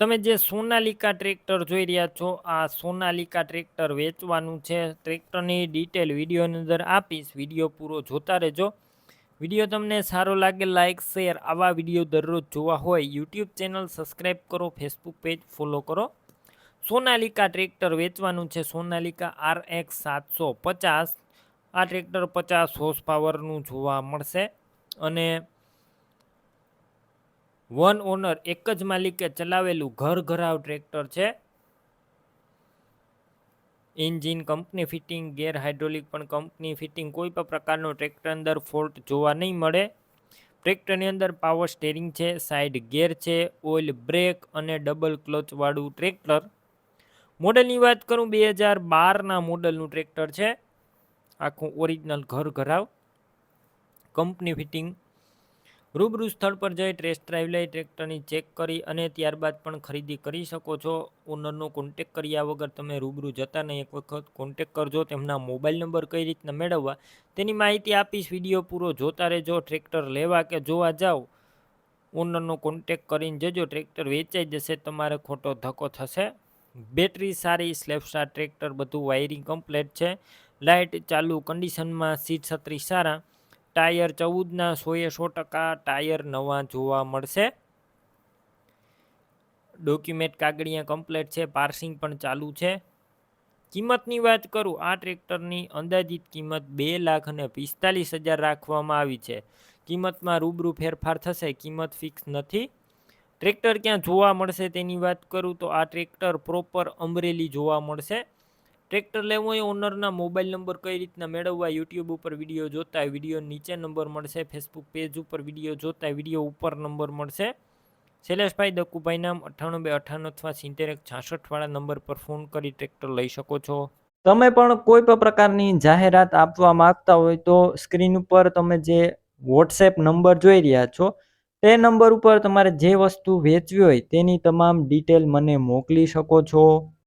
તમે જે સોનાલિકા ટ્રેક્ટર જોઈ રહ્યા છો, આ સોનાલિકા ટ્રેક્ટર વેચવાનું છે. ટ્રેક્ટરની ડિટેલ વિડીયોની અંદર આપીશ. વીડિયો પૂરો જોતા રહેજો. વીડિયો તમને સારો લાગે લાઇક શેર આવા વીડિયો દરરોજ જોવા હોય, યુટ્યુબ ચેનલ સબસ્ક્રાઈબ કરો, ફેસબુક પેજ ફોલો કરો. સોનાલિકા ટ્રેક્ટર વેચવાનું છે. સોનાલિકા આર એક્સ સાતસો પચાસ. આ ટ્રેક્ટર પચાસ હોર્સ પાવરનું જોવા મળશે. અને વન ઓનર એક જ માલિકે ચલાવેલું ઘર ઘરાવ ટ્રેક્ટર છે. Engine company fitting, gear hydraulic પણ કંપની ફિટિંગ કોઈ પણ પ્રકારનો ટ્રેક્ટર અંદર ફોલ્ટ જોવા નહીં મળે. ટ્રેક્ટરની અંદર પાવર સ્ટેરિંગ છે, સાઇડ ગેર છે, ઓઇલ બ્રેક અને ડબલ ક્લચવાળું ટ્રેક્ટર. મોડલની વાત કરું બે હજાર બારના મોડલનું ટ્રેક્ટર છે. આખું ઓરિજિનલ ઘર ઘરાવ. કંપની ફિટિંગ રૂબરૂ સ્થળ પર જઈ ટેસ્ટ ડ્રાઈવ લઈ ટ્રેક્ટરની ચેક કરી અને ત્યારબાદ પણ ખરીદી કરી શકો છો. ઓનરનો કોન્ટેક કર્યા વગર તમે રૂબરૂ જતા નહીં. એક વખત કોન્ટેક કરજો, તેમના મોબાઈલ નંબર કઈ રીતના મેળવવા તેની માહિતી આપીશ. વીડિયો પૂરો જોતા રહેજો ટ્રેક્ટર લેવા કે જોવા જાઓ. ઓનરનો કોન્ટેક કરીને જજો ટ્રેક્ટર વેચાઈ જશે, તમારે ખોટો ધક્કો થશે. બેટરી સારી સ્લેપસ્ટાર ટ્રેક્ટર બધું વાયરિંગ કમ્પ્લેટ છે. લાઇટ ચાલુ કન્ડિશનમાં સીટ છત્રી સારા. ટાયર ચૌદના સોએ સો ટકા ટાયર નવા જોવા મળશે. ડોક્યુમેન્ટ કાગળિયા કમ્પ્લેટ છે, પાર્સિંગ પણ ચાલુ છે. કિંમતની વાત કરું, આ ટ્રેક્ટરની અંદાજિત કિંમત બે લાખ અને પિસ્તાલીસ હજાર રાખવામાં આવી છે. કિંમતમાં રૂબરૂ ફેરફાર થશે, કિંમત ફિક્સ નથી. ટ્રેક્ટર ક્યાં જોવા મળશે તેની વાત કરું તો આ ટ્રેક્ટર પ્રોપર અમરેલી જોવા મળશે. ટ્રેક્ટર લેવું હોય, ઓનરના મોબાઈલ નંબર કઈ રીતના મેળવવા, યુટ્યુબ ઉપર વીડિયો જોતા વીડિયો નીચે નંબર મળશે, ફેસબુક પેજ ઉપર વીડિયો જોતા વીડિયો ઉપર નંબર મળશે. શૈલેષભાઈ દક્કુભાઈ નામ અઠ્ઠાણું બે અઠ્ઠાણું અથવા સિત્તેર એક છાસઠવાળા નંબર પર ફોન કરી ટ્રેક્ટર લઈ શકો છો. તમે પણ કોઈ પણ પ્રકારની જાહેરાત આપવા માંગતા હોય તો સ્ક્રીન ઉપર તમે જે વોટ્સએપ નંબર જોઈ રહ્યા છો, તે નંબર ઉપર તમારે જે વસ્તુ વેચવી હોય તેની તમામ ડિટેલ મને મોકલી શકો છો.